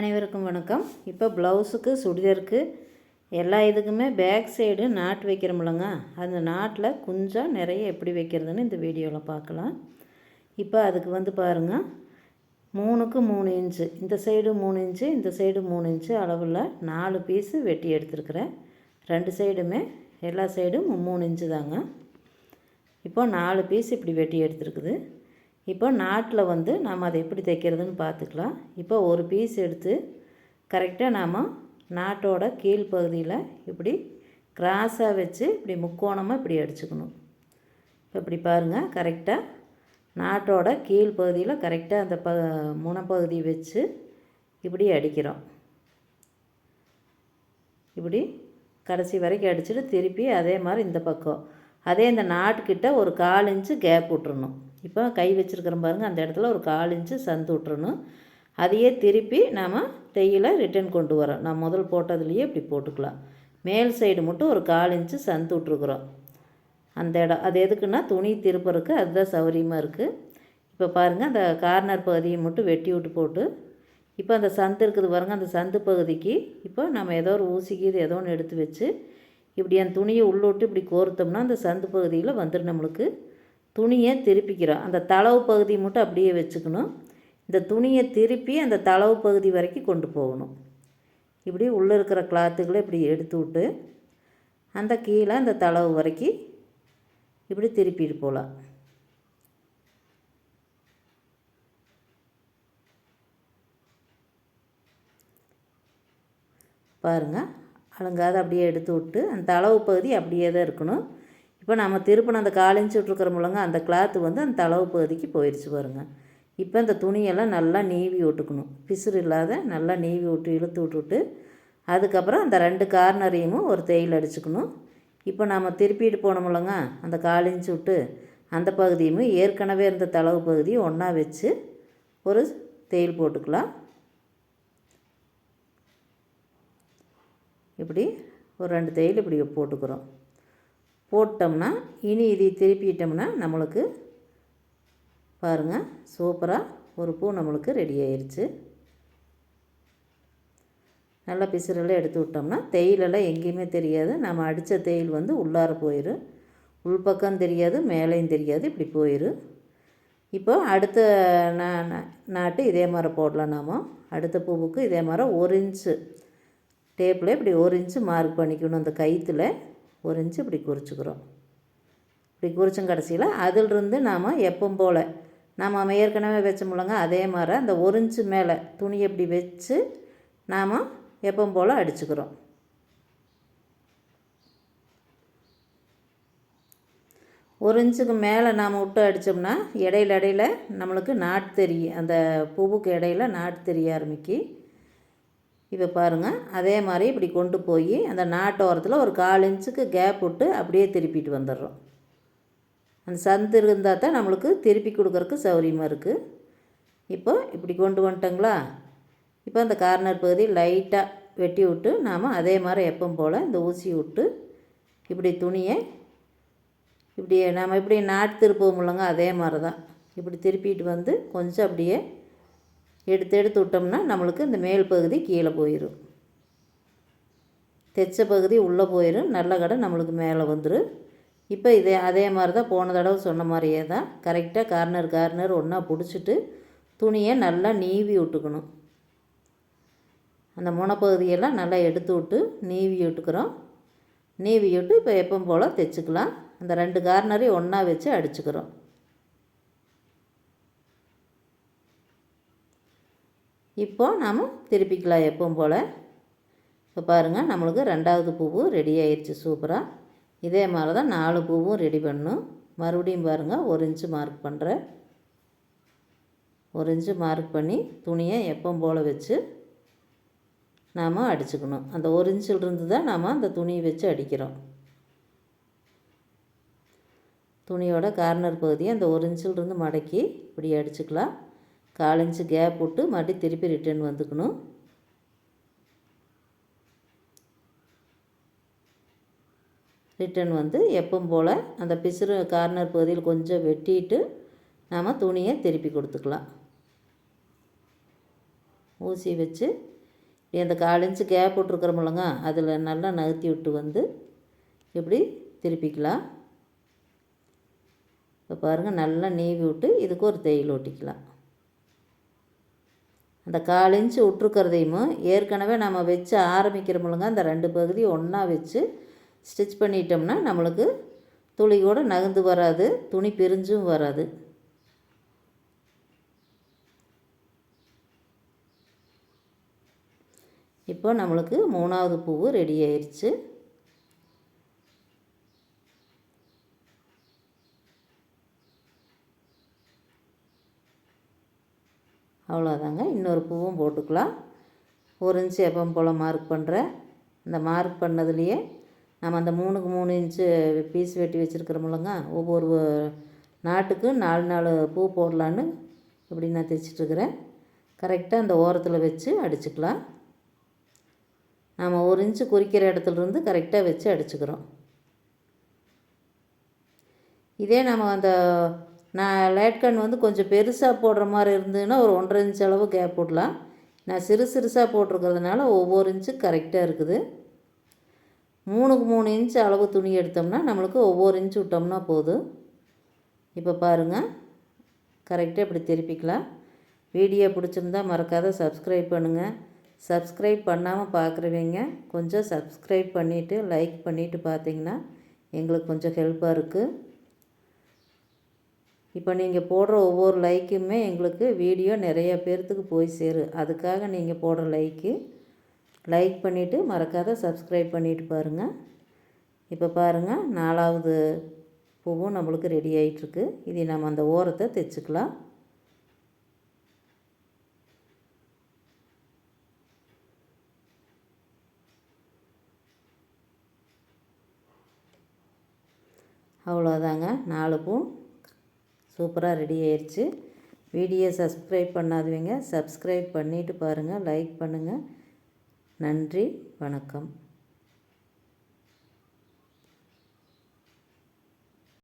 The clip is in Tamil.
அனைவருக்கும் வணக்கம். இப்போ ப்ளவுஸுக்கு சுடிதருக்கு எல்லா இதுக்குமே பேக் சைடு நாட் வைக்கிறோம்லங்க. அந்த நாட்டில் குஞ்சாக நிறைய எப்படி வைக்கிறதுன்னு இந்த வீடியோவில் பார்க்கலாம். இப்போ அதுக்கு வந்து பாருங்கள் மூணுக்கு மூணு இன்ச்சு. இந்த சைடு மூணு இன்ச்சு இந்த சைடு மூணு இன்ச்சு அளவில் நாலு பீஸு வெட்டி எடுத்துருக்குறேன். ரெண்டு சைடுமே எல்லா சைடும் மூணு இன்ச்சு தாங்க. இப்போ நாலு பீஸ் இப்படி வெட்டி எடுத்துருக்குது. இப்போ நாட்டில் வந்து நாம் அதை எப்படி தைக்கிறதுன்னு பார்த்துக்கலாம். இப்போ ஒரு பீஸ் எடுத்து கரெக்டாக நாம் நாட்டோட கீழ்ப்பகுதியில் இப்படி கிராஸாக வச்சு இப்படி முக்கோணமாக இப்படி அடிச்சுக்கணும். இப்போ இப்படி பாருங்கள் கரெக்டாக நாட்டோட கீழ்ப்பகுதியில் கரெக்டாக அந்த ப முனப்பகுதி வச்சு இப்படி அடிக்கிறோம். இப்படி கடைசி வரைக்கும் அடிச்சுட்டு திருப்பி அதே மாதிரி இந்த பக்கம். அதே இந்த நாட்டுக்கிட்ட ஒரு கால் இன்ச்சு கேப் விட்றணும் இப்போ கை வச்சுருக்கிறோம் பாருங்கள் அந்த இடத்துல ஒரு கால் இன்ச்சு சந்து விட்றணும் அதையே திருப்பி நாம் தையில ரிட்டன் கொண்டு வரோம். நான் முதல் போட்டதுலேயே இப்படி போட்டுக்கலாம். மேல் சைடு மட்டும் ஒரு கால் இன்ச்சு சந்து விட்ருக்குறோம் அந்த இடம் அது எதுக்குன்னா துணி திருப்பறதுக்கு அதுதான் சௌகரியமாக இருக்குது இப்போ பாருங்கள் அந்த கார்னர் பகுதியை மட்டும் வெட்டி விட்டு போட்டு இப்போ அந்த சந்து இருக்குது பாருங்கள் அந்த சந்து பகுதிக்கு இப்போ நம்ம ஏதோ ஒரு ஊசிக்கு இது ஏதோ ஒன்று எடுத்து வச்சு இப்படி அந்த துணியை உள்ளோட்டு இப்படி கோர்த்தோம்னா அந்த சந்து பகுதியில் வந்துடும் நம்மளுக்கு. துணியை திருப்பிக்கிறோம். அந்த தளவு பகுதி மட்டும் அப்படியே வச்சுக்கணும். இந்த துணியை திருப்பி அந்த தளவு பகுதி வரைக்கும் கொண்டு போகணும். இப்படி உள்ளே இருக்கிற கிளாத்துகளை இப்படி எடுத்து விட்டு அந்த கீழே அந்த தளவு வரைக்கும் இப்படி திருப்பிட்டு போகலாம். பாருங்கள் அலங்காத அப்படியே எடுத்து விட்டு அந்த அளவு பகுதி அப்படியே தான் இருக்கணும். இப்போ நம்ம திருப்பின அந்த காலிஞ்சு விட்ருக்குறோம்லங்க அந்த கிளாத்து வந்து அந்த தளவு பகுதிக்கு போயிடுச்சு பாருங்கள் இப்போ இந்த துணியெல்லாம் நல்லா நீவி விட்டுக்கணும் பிசுறு இல்லாத நல்லா நீவி விட்டு இழுத்து விட்டுட்டு அதுக்கப்புறம் அந்த ரெண்டு கார்னரையும் ஒரு தேயில் அடிச்சுக்கணும். இப்போ நாம் திருப்பிட்டு போனோம்லங்க அந்த காலிஞ்சு விட்டு அந்த பகுதியும் ஏற்கனவே இருந்த தளவு பகுதியும் ஒன்றா வச்சு ஒரு தேயில் போட்டுக்கலாம். இப்படி ஒரு ரெண்டு தையல் இப்படி போட்டுக்கிறோம். போட்டோம்னா இனி இதை திருப்பிட்டோம்னா நம்மளுக்கு பாருங்கள் சூப்பராக ஒரு பூ நம்மளுக்கு ரெடி ஆயிடுச்சு நல்லா பிசுறெல்லாம் எடுத்து விட்டோம்னா தேயிலெல்லாம் எங்கேயுமே தெரியாது. நம்ம அடித்த தேயில் வந்து உள்ளார போயிடும் உள்பக்கம் தெரியாது மேலேயும் தெரியாது இப்படி போயிடும் இப்போ அடுத்த நாட்டு இதே மாதிரி போடலாம் நாம். அடுத்த பூவுக்கு இதே மாதிரி ஒரு இன்ச்சு டேப்பில் இப்படி ஒரு இன்ச்சு மார்க் பண்ணிக்கணும் அந்த கயிற்றுல ஒரு இன்ச்சு இப்படி குறிச்சிக்கிறோம். இப்படி குறிச்சும் கடைசியில் அதிலிருந்து நாம் எப்பவும் போல் நாம் ஏற்கனவே வச்சோம்லங்க அதே மாதிரி அந்த ஒரு இன்ச்சு மேலே துணி இப்படி வச்சு நாம் எப்பவும் போல் அடிச்சுக்கிறோம். ஒரு இன்ச்சுக்கு மேலே நாம் விட்டு அடித்தோம்னா இடையில இடையில நம்மளுக்கு நாட்டு தெரியும் அந்த பூவுக்கு இடையில நாட்டு தெரிய ஆரம்பிக்கி. இப்போ பாருங்கள் அதே மாதிரி இப்படி கொண்டு போய் அந்த நாட்டோரத்தில் ஒரு கால் இன்ச்சுக்கு கேப் விட்டு அப்படியே திருப்பிட்டு வந்துடுறோம். அந்த சந்து இருந்தால் தான் நம்மளுக்கு திருப்பி கொடுக்குறக்கு சௌரியமாக இருக்குது இப்போ இப்படி கொண்டு வந்துட்டோங்களா? இப்போ அந்த கார்னர் பகுதி லைட்டாக வெட்டி விட்டு நாம் அதே மாதிரி எப்பவும் போல் இந்த ஊசி விட்டு இப்படி துணியை இப்படி நாம் இப்படி நாட்டு திருப்போம் அதே மாதிரி தான் இப்படி திருப்பிட்டு வந்து கொஞ்சம் அப்படியே எடுத்து எடுத்து விட்டோம்னா நம்மளுக்கு இந்த மேல் பகுதி கீழே போயிடும் தைச்ச பகுதி உள்ளே போயிடும் நல்ல கடை நம்மளுக்கு மேலே வந்துடும் இப்போ இதே அதே மாதிரி தான் போன தடவை சொன்ன மாதிரியே தான் கரெக்டாக கார்னர் கார்னர் ஒன்றா பிடிச்சிட்டு துணியை நல்லா நீவி விட்டுக்கணும். அந்த முனைப்பகுதியெல்லாம் நல்லா எடுத்து விட்டு நீவி விட்டுக்கிறோம். நீவி விட்டு இப்போ எப்பவும் போல் தைச்சிக்கலாம். அந்த ரெண்டு கார்னரையும் ஒன்றா வச்சு அடிச்சுக்கிறோம். இப்போது நாம் திருப்பிக்கலாம் எப்பவும் போல். இப்போ பாருங்கள் நம்மளுக்கு ரெண்டாவது பூவும் ரெடி ஆயிடுச்சு சூப்பராக இதே மாதிரி தான் நாலு பூவும் ரெடி பண்ணும் மறுபடியும் பாருங்கள் ஒரு இன்ச்சு மார்க் பண்ணுறேன் ஒரு இன்ச்சு மார்க் பண்ணி துணியை எப்பவும் போல் வச்சு நாம் அடிச்சுக்கணும். அந்த ஒரு இன்ச்சிலிருந்து தான் நாம் அந்த துணியை வச்சு அடிக்கிறோம். துணியோட கார்னர் பகுதியை அந்த ஒரு இன்ச்சிலிருந்து மடக்கி இப்படி அடிச்சுக்கலாம். கால் இன்ச்சு கேப் விட்டு மறுபடியும் திருப்பி ரிட்டர்ன் வந்துக்கணும். ரிட்டன் வந்து எப்பவும் போல் அந்த பிசுறு கார்னர் பகுதியில் கொஞ்சம் வெட்டிட்டு நாம் துணியை திருப்பி கொடுத்துக்கலாம். ஊசி வச்சு இந்த அந்த கால் இன்ச்சு கேப் விட்ருக்குறோமில்லங்க அதில் நல்லா நகர்த்தி விட்டு வந்து இப்படி திருப்பிக்கலாம். இப்போ பாருங்கள் நல்லா நீவி விட்டு இதுக்கு ஒரு தையல் ஒட்டிக்கலாம். அந்த கால் இன்ச்சு விட்ருக்கிறதையும் ஏற்கனவே நம்ம வச்சு ஆரம்பிக்கிறோமில்லங்க அந்த ரெண்டு பகுதி ஒன்றா வச்சு ஸ்டிச் பண்ணிட்டோம்னா நம்மளுக்கு துளி கூட நகர்ந்து வராது துணி பிரிஞ்சும் வராது. இப்போ நம்மளுக்கு மூணாவது பூவு ரெடி ஆயிடுச்சு அவ்வளோதாங்க இன்னொரு பூவும் போட்டுக்கலாம். ஒரு இன்ச்சு எப்பவும் போல் மார்க் பண்ணுறேன் இந்த மார்க் பண்ணதுலேயே நம்ம அந்த மூணுக்கு மூணு இன்ச்சு பீஸ் வெட்டி வச்சுருக்குறோமில்லங்க ஒவ்வொரு நாட்டுக்கு நாலு நாலு பூ போடலான்னு இப்படி நான் தைச்சிட்ருக்குறேன். கரெக்டாக அந்த ஓரத்தில் வச்சு அடிச்சுக்கலாம். நாம் ஒரு இன்ச்சு குறிக்கிற இடத்துலருந்து கரெக்டாக வச்சு அடிச்சுக்கிறோம். இதே நம்ம அந்த நான் லேட்கன் வந்து கொஞ்சம் பெருசாக போடுற மாதிரி இருந்ததுன்னா ஒரு ஒன்றரை இன்ச் அளவு கேப் விடலாம் நான் சிறு சிறுசாக போட்டிருக்கிறதுனால ஒவ்வொரு இன்ச்சு கரெக்டாக இருக்குது. மூணுக்கு மூணு இன்ச் அளவு துணி எடுத்தோம்னா நம்மளுக்கு ஒவ்வொரு இன்ச்சு விட்டோம்னா போதும். இப்போ பாருங்கள் கரெக்டாக இப்படி திருப்பிக்கலாம். வீடியோ பிடிச்சிருந்தா மறக்காத சப்ஸ்கிரைப் பண்ணுங்கள் சப்ஸ்கிரைப் பண்ணாமல் பார்க்குறவங்க கொஞ்சம் சப்ஸ்கிரைப் பண்ணிவிட்டு லைக் பண்ணிவிட்டு பார்த்தீங்கன்னா எங்களுக்கு கொஞ்சம் ஹெல்ப்பாக இருக்குது இப்போ நீங்கள் போடுற ஒவ்வொரு லைக்குமே எங்களுக்கு வீடியோ நிறைய பேர்த்துக்கு போய் சேரும் அதுக்காக நீங்கள் போடுற லைக்கு லைக் பண்ணிவிட்டு மறக்காத சப்ஸ்கிரைப் பண்ணிவிட்டு பாருங்கள் இப்போ பாருங்கள் நாலாவது பூவும் நம்மளுக்கு ரெடி ஆகிட்டுருக்கு இதை நம்ம அந்த ஓரத்தை தைச்சிக்கலாம். அவ்வளோதாங்க நாலு பூ. சூப்பராக ரெடி ஆயிடுச்சு. வீடியோ சப்ஸ்கிரைப் பண்ணாதவங்க சப்ஸ்கிரைப் பண்ணிவிட்டு பாருங்கள் லைக் பண்ணுங்கள் நன்றி வணக்கம்.